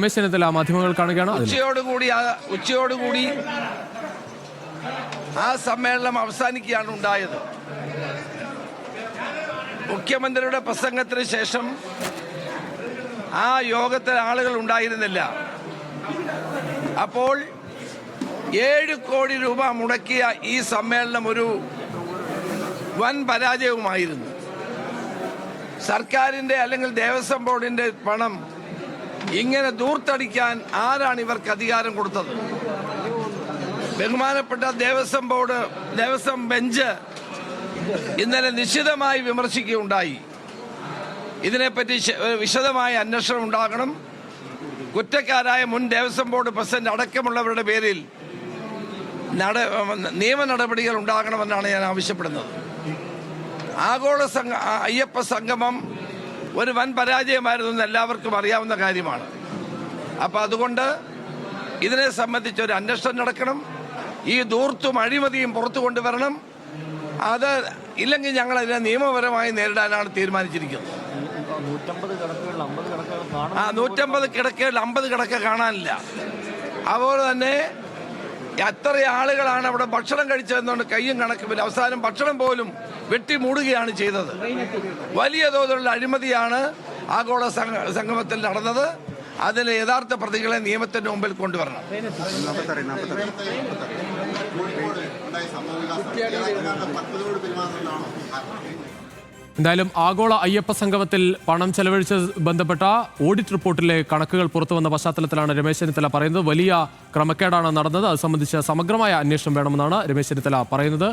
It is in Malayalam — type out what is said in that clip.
രമേശ് ചെന്നിത്തല മാധ്യമങ്ങൾ കാണുകയാണ്. ഉച്ചയോടുകൂടി ഉച്ചയോടുകൂടി ആ സമ്മേളനം അവസാനിക്കുകയാണ് ഉണ്ടായത്. മുഖ്യമന്ത്രിയുടെ പ്രസംഗത്തിന് ശേഷം ആ യോഗത്തിൽ ആളുകൾ ഉണ്ടായിരുന്നില്ല. അപ്പോൾ ഏഴ് കോടി രൂപ മുടക്കിയ ഈ സമ്മേളനം ഒരു വൻ പരാജയവുമായിരുന്നു. സർക്കാരിന്റെ അല്ലെങ്കിൽ ദേവസ്വം ബോർഡിന്റെ പണം ഇങ്ങനെ ദൂർത്തടിക്കാൻ ആരാണ് ഇവർക്ക് അധികാരം കൊടുത്തത്? ബഹുമാനപ്പെട്ട ദേവസ്വം ബോർഡ് ദേവസ്വം ബെഞ്ച് ഇന്നലെ നിശ്ചിതമായി വിമർശിക്കുകയുണ്ടായി. ഇതിനെപ്പറ്റി വിശദമായ അന്വേഷണം ഉണ്ടാകണം. കുറ്റക്കാരായ മുൻ ദേവസ്വം ബോർഡ് പ്രസിഡന്റ് അടക്കമുള്ളവരുടെ പേരിൽ നട നിയമ നടപടികൾ ഉണ്ടാകണമെന്നാണ് ഞാൻ ആവശ്യപ്പെടുന്നത്. ആഗോള സംഘ അയ്യപ്പ സംഗമം ഒരു വൻ പരാജയമായിരുന്നു എന്ന് എല്ലാവർക്കും അറിയാവുന്ന കാര്യമാണ്. അപ്പോൾ അതുകൊണ്ട് ഇതിനെ സംബന്ധിച്ച് ഒരു അന്വേഷണം നടക്കണം. ഈ ദൂർത്തും അഴിമതിയും പുറത്തു കൊണ്ടുവരണം. അത് ഇല്ലെങ്കിൽ ഞങ്ങൾ അതിനെ നിയമപരമായി നേരിടാനാണ് തീരുമാനിച്ചിരിക്കുന്നത്. കിടക്കുകളിൽ ആ നൂറ്റമ്പത് കിടക്കയിൽ അമ്പത് കിടക്ക കാണാനില്ല. അതുപോലെ തന്നെ എത്ര ആളുകളാണ് അവിടെ ഭക്ഷണം കഴിച്ചതെന്നുകൊണ്ട് കയ്യും കണക്കുമില്ല. അവസാനം ഭക്ഷണം പോലും വെട്ടി മൂടുകയാണ് ചെയ്തത്. വലിയ തോതിലുള്ള അഴിമതിയാണ് ആഗോള സംഗമത്തിൽ നടന്നത്. അതിലെ യഥാർത്ഥ പ്രതികളെ നിയമത്തിന്റെ മുമ്പിൽ കൊണ്ടുവരണം. പദ്ധതിയോട് പെരുമാറുന്നതാണോ എന്തായാലും ആഗോള അയ്യപ്പ സംഗമത്തിൽ പണം ചെലവഴിച്ച് ബന്ധപ്പെട്ട ഓഡിറ്റ് റിപ്പോർട്ടിലെ കണക്കുകൾ പുറത്തു വന്ന പശ്ചാത്തലത്തിലാണ് രമേശ് ചെന്നിത്തല പറയുന്നത്. വലിയ ക്രമക്കേടാണ് നടന്നത്. അത് സംബന്ധിച്ച് സമഗ്രമായ അന്വേഷണം വേണമെന്നാണ് രമേശ് ചെന്നിത്തല പറയുന്നത്.